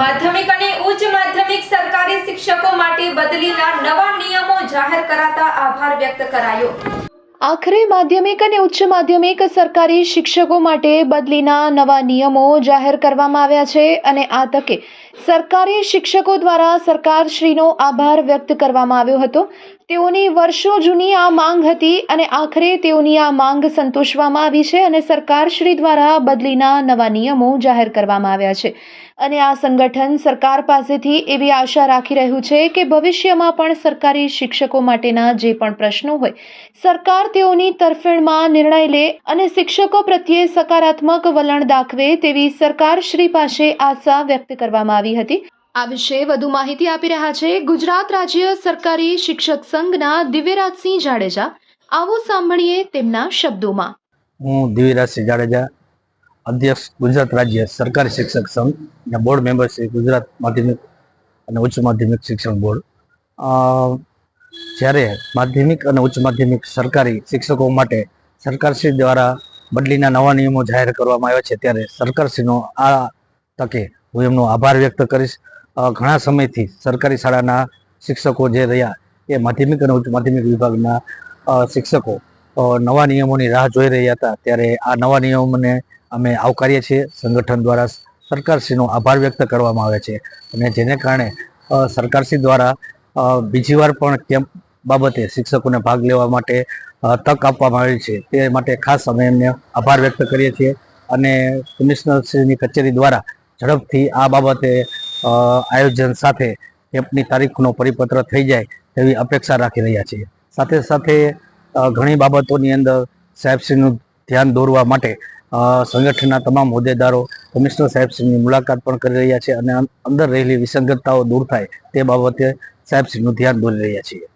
માધ્યમિક અને ઉચ્ચ માધ્યમિક સરકારી શિક્ષકો માટે બદલીના નવા નિયમો જાહેર કરાતા આભાર વ્યક્ત કરાયો. આખરે માધ્યમિક અને ઉચ્ચ માધ્યમિક સરકારી શિક્ષકો માટે બદલીના નવા નિયમો જાહેર કરવામાં આવ્યા છે અને આ તકે સરકારી શિક્ષકો દ્વારા સરકારશ્રીનો આભાર વ્યક્ત કરવામાં આવ્યો હતો. તેઓની વર્ષો જૂની આ માંગ હતી અને આખરે તેઓની આ માંગ સંતોષવામાં આવી છે અને સરકારશ્રી દ્વારા બદલીના નવા નિયમો જાહેર કરવામાં આવ્યા છે. અને આ સંગઠન સરકાર પાસેથી એવી આશા રાખી રહ્યું છે કે ભવિષ્યમાં પણ સરકારી શિક્ષકો માટેના જે પણ પ્રશ્નો હોય, સરકાર તેઓની તરફેણમાં નિર્ણય લે અને શિક્ષકો પ્રત્યે સકારાત્મક વલણ દાખવે તેવી સરકારશ્રી પાસે આશા વ્યક્ત કરવામાં આવી હતી. આ વિશે વધુ માહિતી આપી રહ્યા છે ગુજરાત રાજ્ય સરકારી શિક્ષક સંઘના દિવ્યરાજસિંહ જાડેજા. આવો સાંભળીએ તેમના શબ્દોમાં. હું દિવ્યરાજસિંહ જાડેજા, અધ્યક્ષ ગુજરાત રાજ્ય સરકારી શિક્ષક સંઘ અને બોર્ડ મેમ્બર છે ગુજરાત માધ્યમિક અને ઉચ્ચ માધ્યમિક શિક્ષણ બોર્ડ જ્યારે માધ્યમિક અને ઉચ્ચ માધ્યમિક સરકારી શિક્ષકો માટે સરકારશ્રી દ્વારા બદલીના નવા નિયમો જાહેર કરવામાં આવ્યા છે, ત્યારે સરકારશ્રીનો આ તકે હું એમનો આભાર વ્યક્ત કરીશ. ઘણા સમયથી સરકારી શાળાના શિક્ષકો જે રહ્યા, એ માધ્યમિક અને ઉચ્ચ માધ્યમિક વિભાગના શિક્ષકો નવા નિયમોની રાહ જોઈ રહ્યા હતા. ત્યારે આ નવા નિયમોને અમે આવકારીએ છીએ. સંગઠન દ્વારા સરકારશ્રીનો આભાર વ્યક્ત કરવામાં આવે છે. અને જેને કારણે સરકારશ્રી દ્વારા બીજી વાર પણ કેમ્પ બાબતે શિક્ષકોને ભાગ લેવા માટે તક આપવામાં આવી છે. તે માટે ખાસ અમે એમને આભાર વ્યક્ત કરીએ છીએ. અને કમિશનરશ્રીની કચેરી દ્વારા ઝડપથી આ બાબતે આયોજન સાથે કેમ્પની તારીખનો પરિપત્ર થઈ જાય તેવી અપેક્ષા રાખી રહ્યા છીએ. સાથે સાથે ઘણી બાબતોની અંદર સાહેબશ્રીનું ધ્યાન દોરવા માટે સંગઠનના તમામ હોદ્દેદારો, કમિશનર સાહેબશ્રીની મુલાકાત પણ કરી રહ્યા છે અને અંદર રહેલી વિસંગતતાઓ દૂર થાય તે બાબતે સાહેબશ્રીનું ધ્યાન દોરી રહ્યા છીએ.